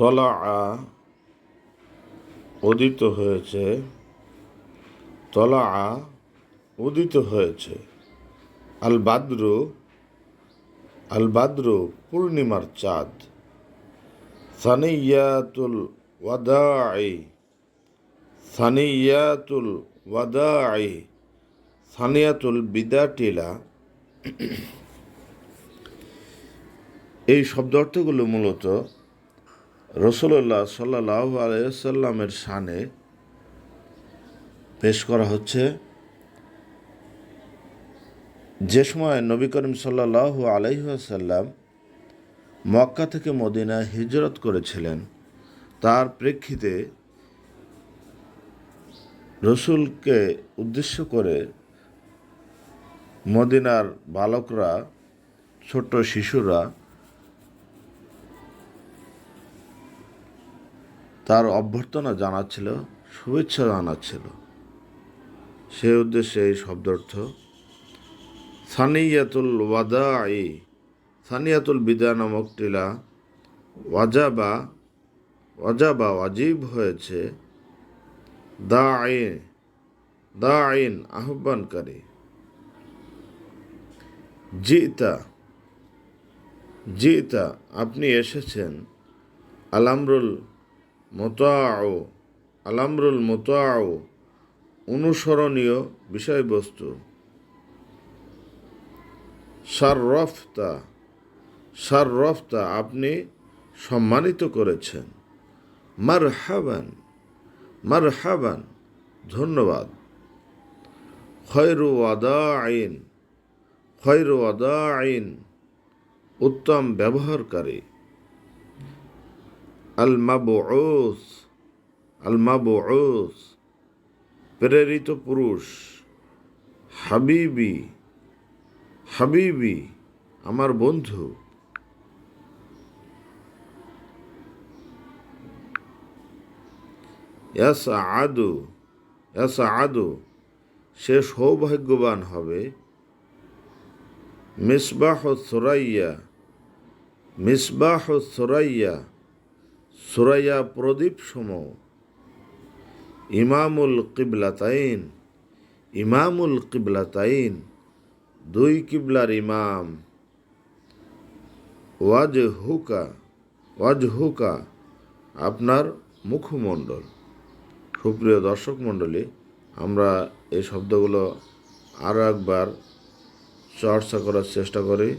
তলা উদিত হয়েছে তলা উদিত হয়েছে। আল বাদ্রু আল পূর্ণিমার চাঁদ। সানিয়াতুল ওয়াদাই সানিয়াতুল ওয়াদাই সানিয়াতুল বিদাটিলা এই শব্দ অর্থগুলো মূলত রসুল্লাহ সাল্লাহ আলাইসাল্লামের শানে পেশ করা হচ্ছে, যে সময় নবী করিম সাল্লাহ আলাইসাল্লাম মক্কা থেকে মদিনা হিজরত করেছিলেন, তার প্রেক্ষিতে রসুলকে উদ্দেশ্য করে মদিনার বালকরা, ছোট্ট শিশুরা তার অভ্যর্থনা জানাচ্ছিল, শুভেচ্ছা জানাচ্ছিল। সেই উদ্দেশ্যে এই শব্দার্থ সানিয়াতুল ওয়াদা ই সানিয়াতুল বিদা নামক টিলা ওয়াজাবা ওয়াজাবা ওয়াজিব হয়েছে। দা আইন দা আইন আহ্বানকারী। জিতা জিতা, আপনি এসেছেন আলামরুল মোতাও আলামরুল মোতাও অনুসরণীয় বিষয়বস্তু। সাররফতা সাররফতা আপনি সম্মানিত করেছেন। মার হাবান মার হাবান ধন্যবাদ। খয়রু ওয়াদা আইন খয়রু ওয়াদা আইন উত্তম ব্যবহারকারী। আল মাবউস প্রেরিত পুরুষ, হাবিবি হাবিবি, আমার বন্ধু। ইয়াস আদু ইয়াস আদু সে সৌভাগ্যবান হবে। মিসবাহ সুরাইয়া মিসবাহ সুরাইয়া সুরাইয়া প্রদীপ সম ইমামুল কিবলাতাইন ইমামুল কিবলাতাইন, দুই কিবলার ইমাম। ওয়াজ হুকা ওয়াজ হুকা আপনার মুখমণ্ডল। সুপ্রিয় দর্শক মণ্ডলী, আমরা এই শব্দগুলো আরও একবার চর্চা করার চেষ্টা করি।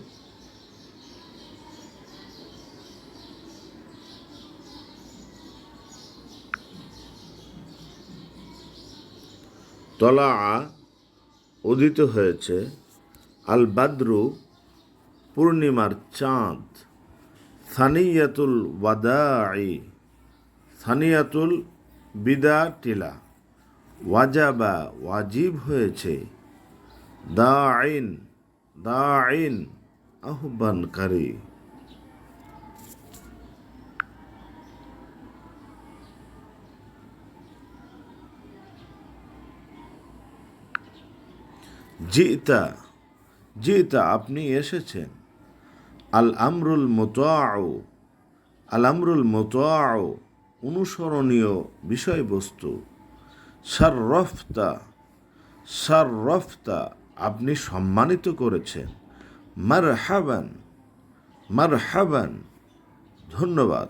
তলা উদিত হয়েছে। আল বাদ্রু পূর্ণিমার চাঁদ। সানিয়াতুল ওয়াদাই সানিয়াতুল বিদা টিলা ওয়াজাবা ওয়াজিব হয়েছে। দা আইন দা আইন আহ্বানকারী। জিতা জিতা আপনি এসেছেন। আল আমরুল মোতাও আল আমরুল মোতাও অনুসরণীয় বিষয়বস্তু। সার রফতা সার রফতা আপনি সম্মানিত করেছেন। মার হাবান মার হাবান ধন্যবাদ।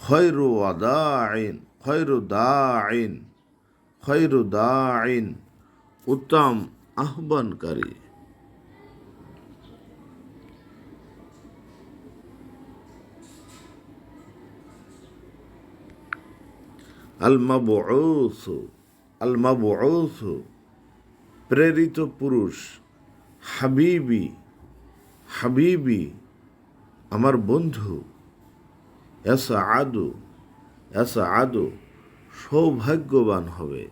খয়রু আদা আইন খয়রু দা আইন খয়রু দা আইন উত্তম আহ্বানকারী। আল মাবউস আল মাবউস প্রেরিত পুরুষ, হাবিবি হাবিবি, আমার বন্ধু এসা আদু এসা আদু সৌভাগ্যবান হবে।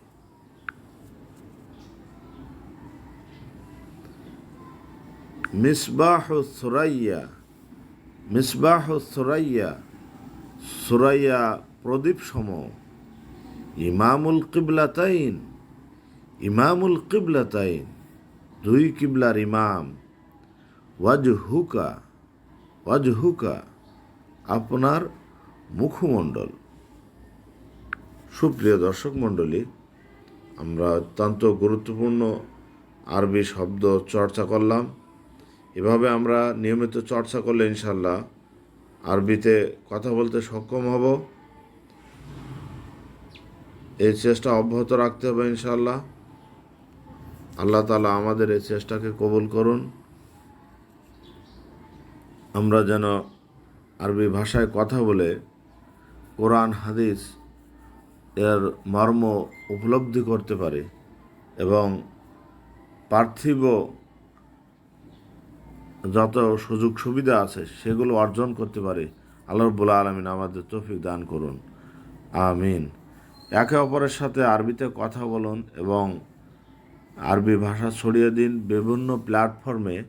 মিসবাহ সুরাইয়া মিসবাহ সুরাইয়া সুরাইয়া প্রদীপ সম ইমামুল কিবলাতাইন ইমামুল কিবলাতাইন, দুই কিবলার ইমাম। ওয়াজ হুকা ওয়াজ হুকা আপনার মুখমণ্ডল। সুপ্রিয় দর্শক মণ্ডলী, আমরা অত্যন্ত গুরুত্বপূর্ণ আরবি শব্দ চর্চা করলাম। এভাবে আমরা নিয়মিত চর্চা করলে ইনশাল্লাহ আরবিতে কথা বলতে সক্ষম হব। এই চেষ্টা অব্যাহত রাখতে হবে ইনশাল্লাহ আল্লাহ তালা আমাদের এই চেষ্টাকে কবুল করুন। আমরা যেন আরবি ভাষায় কথা বলে কোরআন, হাদিস এর মর্ম উপলব্ধি করতে পারি এবং পার্থিব যত সুযোগ সুবিধা আছে সেগুলো অর্জন করতে পারি। আল্লাহ রব্বুল আলমিন আমাদের তৌফিক দান করুন। আমিন। একে অপরের সাথে আরবিতে কথা বলুন এবং আরবি ভাষা ছড়িয়ে দিন। বিভিন্ন প্ল্যাটফর্মে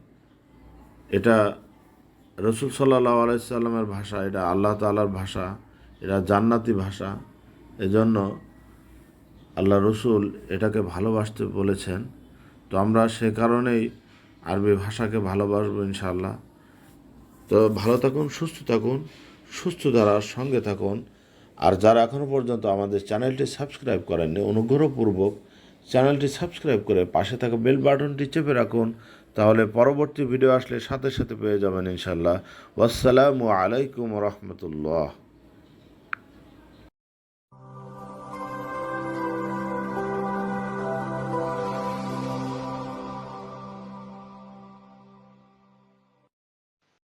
এটা রসুল সাল্লাহ আলাইসাল্লামের ভাষা, এটা আল্লাহ তালার ভাষা, এটা জান্নাতি ভাষা। এজন্য আল্লাহ রসুল এটাকে ভালোবাসতে বলেছেন। তো আমরা সে কারণেই আরবি ভাষাকে ভালোবাসবো ইনশাল্লাহ তো ভালো থাকুন, সুস্থ থাকুন, সুস্থ ধারার সঙ্গে থাকুন। আর যারা এখনও পর্যন্ত আমাদের চ্যানেলটি সাবস্ক্রাইব করেননি, অনুগ্রহপূর্বক চ্যানেলটি সাবস্ক্রাইব করে পাশে থাকা বেল বাটনটি চেপে রাখুন, তাহলে পরবর্তী ভিডিও আসলে সাথে সাথে পেয়ে যাবেন ইনশাল্লাহ ওয়াসালামু আলাইকুম রহমতুল্লাহ।